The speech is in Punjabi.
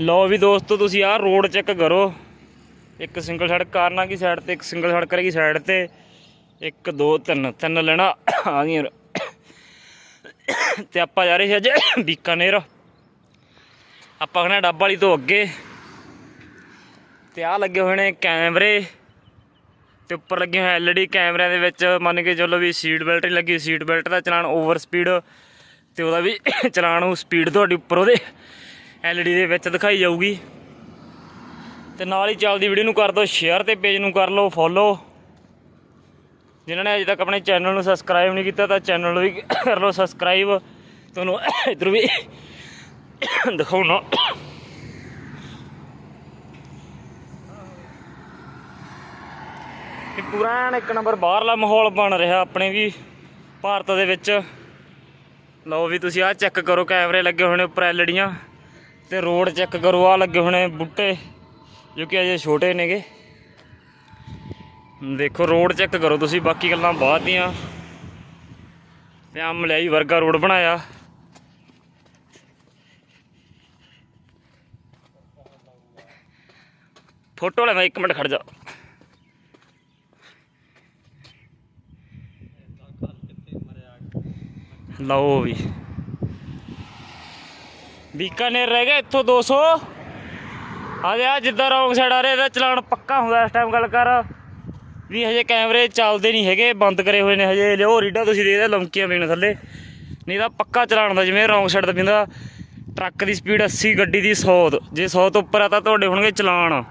ਲਓ ਵੀ ਦੋਸਤੋ, ਤੁਸੀਂ ਆਹ ਰੋਡ ਚੈੱਕ ਕਰੋ। ਇੱਕ ਸਿੰਗਲ ਸੜਕ ਕਾਰਨਾ ਕੀ ਸਾਈਡ ਤੇ, ਇੱਕ ਸਿੰਗਲ ਸੜਕ ਰਹੇਗੀ ਸਾਈਡ ਤੇ। ਇੱਕ, ਦੋ, ਤਿੰਨ ਤਿੰਨ ਲੈਣਾ। ਆ ਗਈਆਂ ਤੇ ਆਪਾਂ ਜਾ ਰਹੇ ਸੀ ਅੱਜ ਬੀਕਾਨੇਰ। ਆਪਾਂ ਖਣਾ ਡੱਬ ਵਾਲੀ ਤੋਂ ਅੱਗੇ। ਤੇ ਆ ਲੱਗੇ ਹੋਏ ਨੇ ਕੈਮਰੇ। ਤੇ ਉੱਪਰ ਲੱਗੇ ਹੋਏ ਐਲਈਡੀ ਕੈਮਰਿਆਂ ਦੇ ਵਿੱਚ। ਮੰਨ ਕੇ ਚੱਲੋ ਵੀ ਸੀਟ ਬੈਲਟ ਨਹੀਂ ਲੱਗੀ। ਸੀਟ ਬੈਲਟ ਦਾ ਚਲਾਨ ਓਵਰ ਸਪੀਡ ਤੇ ਉਹਦਾ ਵੀ ਚਲਾਨ ਉਹ ਸਪੀਡ ਤੁਹਾਡੀ ਉੱਪਰ ਉਹਦੇ। ਐਲਈਡੀ ਦੇ ਵਿੱਚ ਦਿਖਾਈ ਜਾਊਗੀ। ਤੇ ਨਾਲ ਹੀ ਚੱਲਦੀ ਵੀਡੀਓ ਨੂੰ ਕਰ ਦਿਓ ਸ਼ੇਅਰ ਤੇ ਪੇਜ ਨੂੰ ਕਰ ਲਓ ਫੋਲੋ ਜਿਨ੍ਹਾਂ ਨੇ ਅਜੇ ਤੱਕ ਆਪਣੇ ਚੈਨਲ ਨੂੰ ਸਬਸਕ੍ਰਾਈਬ ਨਹੀਂ ਕੀਤਾ ਤਾਂ ਚੈਨਲ ਨੂੰ ਵੀ ਕਰ ਲਓ ਸਬਸਕ੍ਰਾਈਬ ਤੁਹਾਨੂੰ ਇਧਰ ਵੀ ਦਿਖਾਉਣਾ। ਇਹ ਪੂਰਾ ਇੱਕ ਨੰਬਰ ਬਾਹਰਲਾ ਮਾਹੌਲ ਬਣ ਰਿਹਾ ਆਪਣੇ ਵੀ ਭਾਰਤ ਦੇ ਵਿੱਚ। ਲਓ ਵੀ ਤੁਸੀਂ ਆਹ ਚੈੱਕ ਕਰੋ, ਕੈਮਰੇ ਲੱਗੇ ਹੋਏ ਨੇ ਉੱਪਰ ਐਲਡੀਆਂ। ਤੇ ਰੋਡ ਚੈੱਕ ਕਰੋ ਆ ਲੱਗੇ ਹੋਣੇ ਬੂਟੇ, ਜੋ ਕਿ ਅਜੇ ਛੋਟੇ ਨੇਗੇ। ਦੇਖੋ, ਰੋਡ ਚੈੱਕ ਕਰੋ ਤੁਸੀਂ, ਬਾਕੀ ਗੱਲਾਂ ਬਾਅਦ ਦੀਆਂ। ਤੇ ਆ ਮਲਿਆਈ ਵਰਗਾ ਰੋਡ ਬਣਾਇਆ। ਫੋਟੋ ਲੈ ਮੈਂ 1 ਮਿੰਟ ਖੜ ਜਾ। ਲਓ ਵੀ। ਬੀਕਾਨੇਰ ਰਹਿ ਗਿਆ ਇੱਥੋਂ 200 ਆ ਜਾ, ਜਿੱਦਾਂ ਰੌਂਗ ਸਾਈਡ ਆ ਰਿਹਾ, ਇਹਦਾ ਚਲਾਨ ਪੱਕਾ ਹੁੰਦਾ ਇਸ ਟਾਈਮ ਗੱਲ ਕਰ। ਵੀ ਹਜੇ ਕੈਮਰੇ ਚੱਲਦੇ ਨਹੀਂ ਹੈਗੇ, ਬੰਦ ਕਰੇ ਹੋਏ ਨੇ ਹਜੇ। ਲਿਓ ਰੀਡਾ, ਤੁਸੀਂ ਦੇਖਦੇ ਲੰਕੀਆਂ ਪੀਣ ਥੱਲੇ। ਨਹੀਂ ਤਾਂ ਪੱਕਾ ਚਲਾਨ ਦਾ ਜਿਵੇਂ ਰੌਂਗ ਸਾਈਡ ਦਾ ਪਿੰਦਾ ਟਰੱਕ ਦੀ ਸਪੀਡ 80 ਗੱਡੀ ਦੀ 100 ਜੇ 100 ਤੋਂ ਉੱਪਰ ਆ ਤਾਂ ਤੁਹਾਡੇ ਹੋਣਗੇ ਚਲਾਨ।